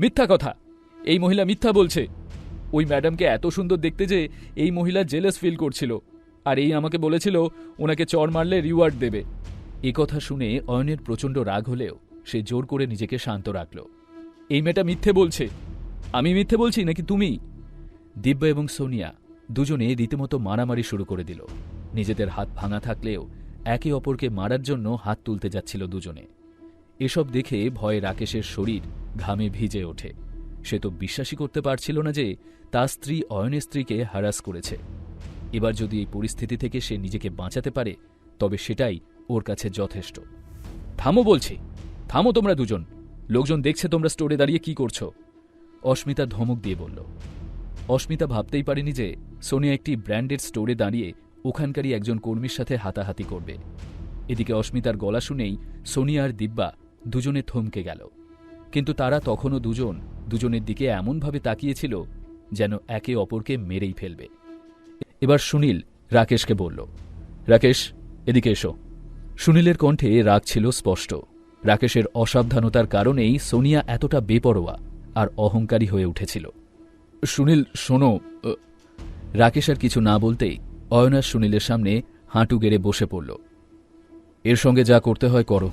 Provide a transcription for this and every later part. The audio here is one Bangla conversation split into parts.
মিথ্যা কথা। এই মহিলা মিথ্যা বলছে। ওই ম্যাডামকে এত সুন্দর দেখতে যে এই মহিলা জেলাস ফিল করছিল। আর এই আমাকে বলেছিল, ওনাকে চর মারলে রিওয়ার্ড দেবে। এ কথা শুনে অয়নের প্রচণ্ড রাগ হলেও সে জোর করে নিজেকে শান্ত রাখল। এই মেয়েটা মিথ্যে বলছে। আমি মিথ্যে বলছি নাকি তুমি? দিব্যা এবং সোনিয়া দুজনে রীতিমতো মারামারি শুরু করে দিল। নিজেদের হাত ভাঙা থাকলেও একে অপরকে মারার জন্য হাত তুলতে যাচ্ছিল দুজনে। এসব দেখে ভয়ে রাকেশের শরীর ঘামে ভিজে ওঠে। সে তো বিশ্বাসই করতে পারছিল না যে তার স্ত্রী অয়নের স্ত্রীকে হারাস করেছে। এবার যদি এই পরিস্থিতি থেকে সে নিজেকে বাঁচাতে পারে, তবে সেটাই ওর কাছে যথেষ্ট। থামো বলছি, থামো তোমরা দুজন। লোকজন দেখছে তোমরা স্টোরে দাঁড়িয়ে কি করছ। অস্মিতা ধমক দিয়ে বলল। অস্মিতা ভাবতেই পারেনি যে সোনিয়া একটি ব্র্যান্ডেড স্টোরে দাঁড়িয়ে ওখানকারই একজন কর্মীর সাথে হাতাহাতি করবে। এদিকে অস্মিতার গলা শুনেই সোনিয়া আর দিব্যা দুজনে থমকে গেল। কিন্তু তারা তখনও দুজন, দুজনের দিকে এমনভাবে তাকিয়েছিল যেন একে অপরকে মেরেই ফেলবে। এবার সুনীল রাকেশকে বলল, রাকেশ, এদিকে এসো। সুনীলের কণ্ঠে রাগ ছিল স্পষ্ট। রাকেশের অসাবধানতার কারণেই সোনিয়া এতটা বেপরোয়া আর অহংকারী হয়ে উঠেছিল। সুনীল, শোনো রাকেশ আর কিছু না বলতেই অয়নার সুনীলের সামনে হাঁটু গেড়ে বসে পড়ল। এর সঙ্গে যা করতে হয় করো।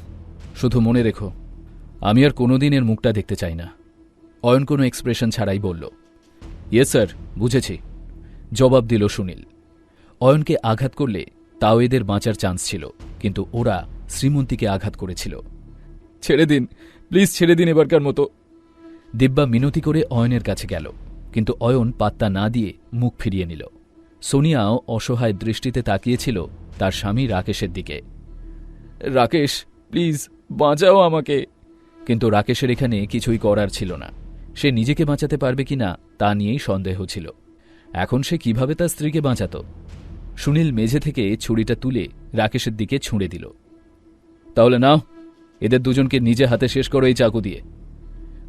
শুধু মনে রেখো, আমি আর কোনোদিন এর মুখটা দেখতে চাই না। অয়ন কোনো এক্সপ্রেশন ছাড়াই বলল, ইয়েস স্যার, বুঝেছি। জবাব দিল সুনীল। অয়নকে আঘাত করলে তাও এদের বাঁচার চান্স ছিল, কিন্তু ওরা শ্রীমন্তীকে আঘাত করেছিল। ছেড়ে দিন, প্লিজ ছেড়ে দিন এবারকার মতো। দিব্যা মিনতি করে অয়নের কাছে গেল, কিন্তু অয়ন পাত্তা না দিয়ে মুখ ফিরিয়ে নিল। সোনিয়াও অসহায় দৃষ্টিতে তাকিয়েছিল তার স্বামী রাকেশের দিকে। রাকেশ প্লিজ বাঁচাও আমাকে। কিন্তু রাকেশের এখানে কিছুই করার ছিল না। সে নিজেকে বাঁচাতে পারবে কিনা তা নিয়েই সন্দেহ ছিল। এখন সে কীভাবে তার স্ত্রীকে বাঁচাত? সুনীল মেঝে থেকে ছুরিটা তুলে রাকেশের দিকে ছুঁড়ে দিল। তাহলে নাও, এদের দুজনকে নিজে হাতে শেষ করো এই চাকু দিয়ে।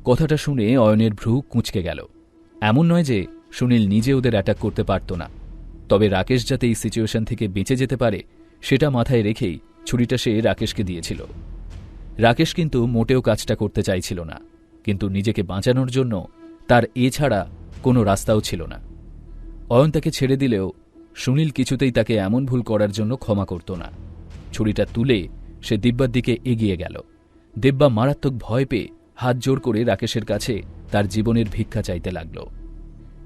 কথাটা শুনে অয়নের ভ্রু কুঁচকে গেল। এমন নয় যে সুনীল নিজে ওদের অ্যাটাক করতে পারত না। তবে রাকেশ যাতে এই সিচুয়েশন থেকে বেঁচে যেতে পারে, সেটা মাথায় রেখেই ছুরিটা সে রাকেশকে দিয়েছিল। রাকেশ কিন্তু মোটেও কাজটা করতে চাইছিল না, কিন্তু নিজেকে বাঁচানোর জন্য তার এছাড়া কোনো রাস্তাও ছিল না। অয়ন তাকে ছেড়ে দিলেও সুনীল কিছুতেই তাকে এমন ভুল করার জন্য ক্ষমা করত না। ছুরিটা তুলে সে দিব্যার দিকে এগিয়ে গেল। দিব্যা মারাত্মক ভয় পেয়ে হাত জোর করে রাকেশের কাছে তার জীবনের ভিক্ষা চাইতে লাগল।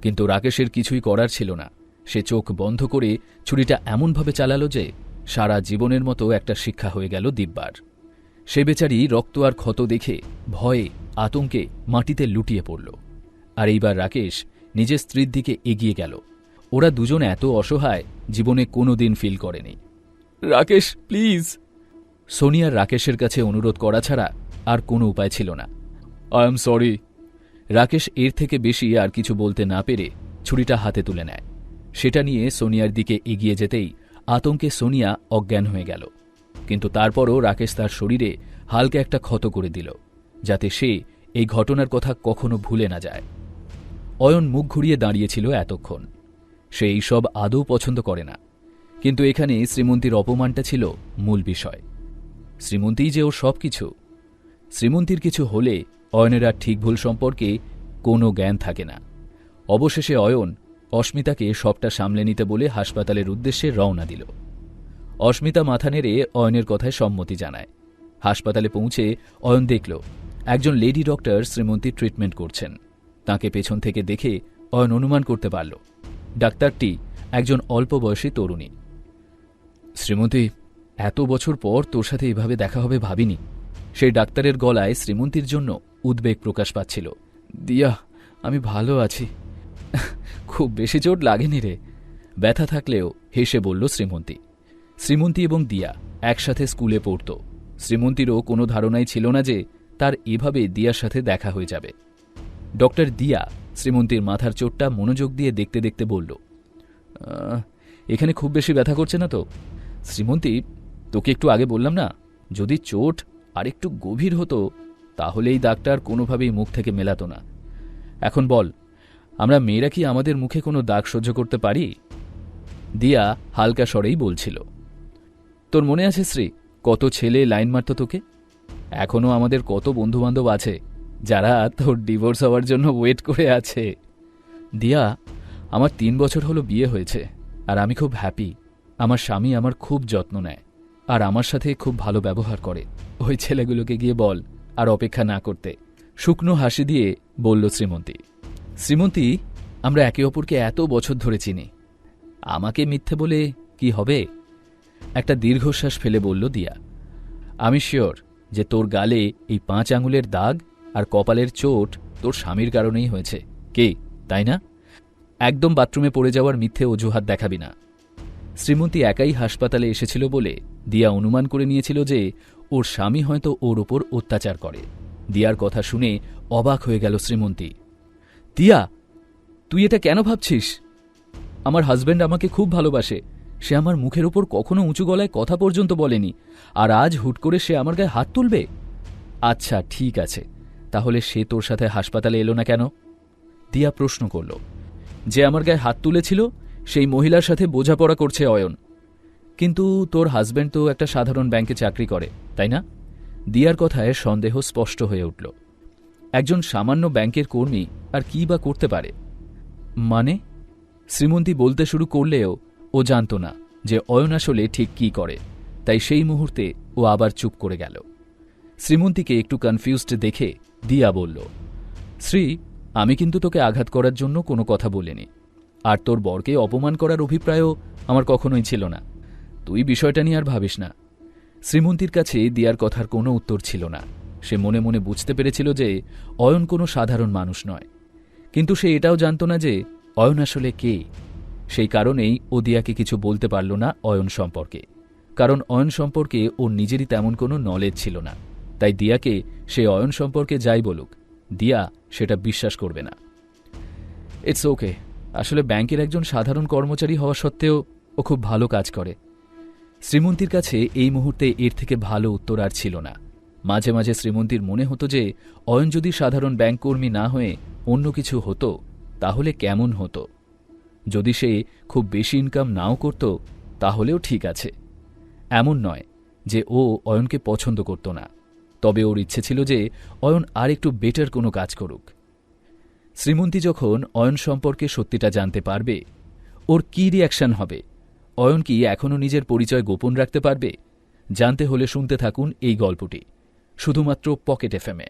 কিন্তু রাকেশের কিছুই করার ছিল না। সে চোখ বন্ধ করে ছুরিটা এমনভাবে চালালো যে সারা জীবনের মতো একটা শিক্ষা হয়ে গেল দিব্যার। সে বেচারি রক্ত আর ক্ষত দেখে ভয়ে, আতঙ্কে মাটিতে লুটিয়ে পড়ল। আর এইবার রাকেশ নিজের স্ত্রীর দিকে এগিয়ে গেল। ওরা দুজন এত অসহায়, জীবনে কোনো দিন ফিল করেনি। রাকেশ প্লিজ সোনিয়ার রাকেশের কাছে অনুরোধ করা ছাড়া আর কোনো উপায় ছিল না। আই এম সরি রাকেশ এর থেকে বেশি আর কিছু বলতে না পেরে ছুরিটা হাতে তুলে নেয়। সেটা নিয়ে সোনিয়ার দিকে এগিয়ে যেতেই আতঙ্কে সোনিয়া অজ্ঞান হয়ে গেল। কিন্তু তারপরও রাকেশ তার শরীরে হালকা একটা ক্ষত করে দিল, যাতে সে এই ঘটনার কথা কখনো ভুলে না যায়। অয়ন মুখ ঘুরিয়ে দাঁড়িয়েছিল এতক্ষণ। সে এইসব আদৌ পছন্দ করে না। কিন্তু এখানে শ্রীমন্তীর অপমানটা ছিল মূল বিষয়। শ্রীমন্তীই যে ওর সব কিছু শ্রীমন্তীর কিছু হলে অয়নের আর ঠিক ভুল সম্পর্কে কোনো জ্ঞান থাকে না। অবশেষে অয়ন অস্মিতাকে সবটা সামলে নিতে বলে হাসপাতালের উদ্দেশ্যে রওনা দিল। অস্মিতা মাথা নেড়ে অয়নের কথায় সম্মতি জানায়। হাসপাতালে পৌঁছে অয়ন দেখল, একজন লেডি ডক্টর শ্রীমন্তী ট্রিটমেন্ট করছেন। তাকে পেছন থেকে দেখে অয়ন অনুমান করতে পারল, ডাক্তারটি একজন অল্প বয়সী তরুণী। শ্রীমতী এত বছর পর তোর সাথে এভাবে দেখা হবে ভাবিনি। সেই ডাক্তারের গলায় শ্রীমন্তীর জন্য উদ্বেগ প্রকাশ পাচ্ছিল। দিয়া, আমি ভালো আছি। খুব বেশি চোট লাগেনি রে। ব্যথা থাকলেও হেসে বলল শ্রীমন্তী। শ্রীমন্তী এবং দিয়া একসাথে স্কুলে পড়ত। শ্রীমন্তীরও কোনো ধারণাই ছিল না যে তার এভাবে দিয়ার সাথে দেখা হয়ে যাবে। ডক্টর দিয়া শ্রীমন্তীর মাথার চোটটা মনোযোগ দিয়ে দেখতে দেখতে বলল এখানে খুব বেশি ব্যথা করছে না তো? শ্রীমন্তী, তোকে একটু আগে বললাম না, যদি চোট আর একটু গভীর হতো তাহলে এই দাগটার কোনোভাবেই মুখ থেকে মেলাতো না। এখন বল আমরা মেয়েরা কি আমাদের মুখে কোনো দাগ সহ্য করতে পারি? দিয়া হালকা স্বরেই বলছিল, তোর মনে আছে শ্রী, কত ছেলে লাইন মারত তোকে? এখনও আমাদের কত বন্ধুবান্ধব আছে, যারা তোর ডিভোর্স হওয়ার জন্য ওয়েট করে আছে। দিয়া, আমার তিন বছর হলো বিয়ে হয়েছে, আর আমি খুব হ্যাপি আমার স্বামী আমার খুব যত্ন নেয়, আর আমার সাথে খুব ভালো ব্যবহার করে। ওই ছেলেগুলোকে গিয়ে বল, আর অপেক্ষা না করতে। শুকনো হাসি দিয়ে বলল শ্রীমন্তী শ্রীমন্তী, আমরা একে অপরকে এত বছর ধরে চিনি। আমাকে মিথ্যে বলে কি হবে? একটা দীর্ঘশ্বাস ফেলে বলল দিয়া, আমি শিওর যে তোর গালে এই পাঁচ আঙুলের দাগ আর কপালের চোট তোর স্বামীর কারণেই হয়েছে। কে, তাই না? একদম বাথরুমে পড়ে যাওয়ার মিথ্যে অজুহাত দেখাবি না। শ্রীমন্তী একাই হাসপাতালে এসেছিল বলে দিয়া অনুমান করে নিয়েছিল যে ওর স্বামী হয়তো ওর ওপর অত্যাচার করে। দিয়ার কথা শুনে অবাক হয়ে গেল শ্রীমন্তী। দিয়া, তুই এটা কেন ভাবছিস? আমার হাজব্যান্ড আমাকে খুব ভালোবাসে। সে আমার মুখের ওপর কখনো উঁচু গলায় কথা পর্যন্ত বলেনি। আর আজ হুট করে সে আমার গায়ে হাত তুলবে? আচ্ছা ঠিক আছে। তাহলে সে তোর সাথে হাসপাতালে এলো না কেন? দিয়া প্রশ্ন করল। যে আমার গায়ে হাত তুলেছিল, সেই মহিলার সাথে বোঝাপড়া করছে অয়ন। কিন্তু তোর হাজব্যান্ড তো একটা সাধারণ ব্যাংকে চাকরি করে, তাই না? দিয়ার কথায় সন্দেহ স্পষ্ট হয়ে উঠল। একজন সামান্য ব্যাংকের কর্মী আর কি বা করতে পারে? মানে? শ্রীমন্তী বলতে শুরু করলেও ও জানত না যে অয়ন আসলে ঠিক কি করে, তাই সেই মুহূর্তে ও আবার চুপ করে গেল। শ্রীমন্তীকে একটু কনফিউজড দেখে দিয়া বলল, শ্রী, আমি কিন্তু তোকে আঘাত করার জন্য কোনো কথা বলিনি। আর তোর বরকে অপমান করার অভিপ্রায়ও আমার কখনোই ছিল না। তুই বিষয়টা নিয়ে আর ভাবিস না। শ্রীমন্তীর কাছে দিয়ার কথার কোনো উত্তর ছিল না। সে মনে মনে বুঝতে পেরেছিল যে অয়ন কোনো সাধারণ মানুষ নয়। কিন্তু সে এটাও জানত না যে অয়ন আসলে কে। সেই কারণেই ও দিয়াকে কিছু বলতে পারল না অয়ন সম্পর্কে। কারণ অয়ন সম্পর্কে ওর নিজেরই তেমন কোনো নলেজ ছিল না। তাই দিয়াকে সে অয়ন সম্পর্কে যাই বলুক, দিয়া সেটা বিশ্বাস করবে না। ইটস ওকে আসলে ব্যাংকের একজন সাধারণ কর্মচারী হওয়া সত্ত্বেও ও খুব ভালো কাজ করে। শ্রীমন্তীর কাছে এই মুহূর্তে এর থেকে ভালো উত্তর আর ছিল না। মাঝে মাঝে শ্রীমন্তীর মনে হতো যে, অয়ন যদি সাধারণ ব্যাংক কর্মী না হয়ে অন্য কিছু হতো, তাহলে কেমন হতো? যদি সে খুব বেশি ইনকাম নাও করত, তাহলেও ঠিক আছে। এমন নয় যে ও অয়নকে পছন্দ করত না। তবে ওর ইচ্ছে ছিল যে, অয়ন আর একটু বেটার কোনো কাজ করুক। শ্রীমন্তী যখন অয়ন সম্পর্কে সত্যিটা জানতে পারবে, ওর কী রিয়াকশন হবে? অয়ন কি এখনও নিজের পরিচয় গোপন রাখতে পারবে? জানতে হলে শুনতে থাকুন এই গল্পটি। শুধুমাত্র পকেট এফএমে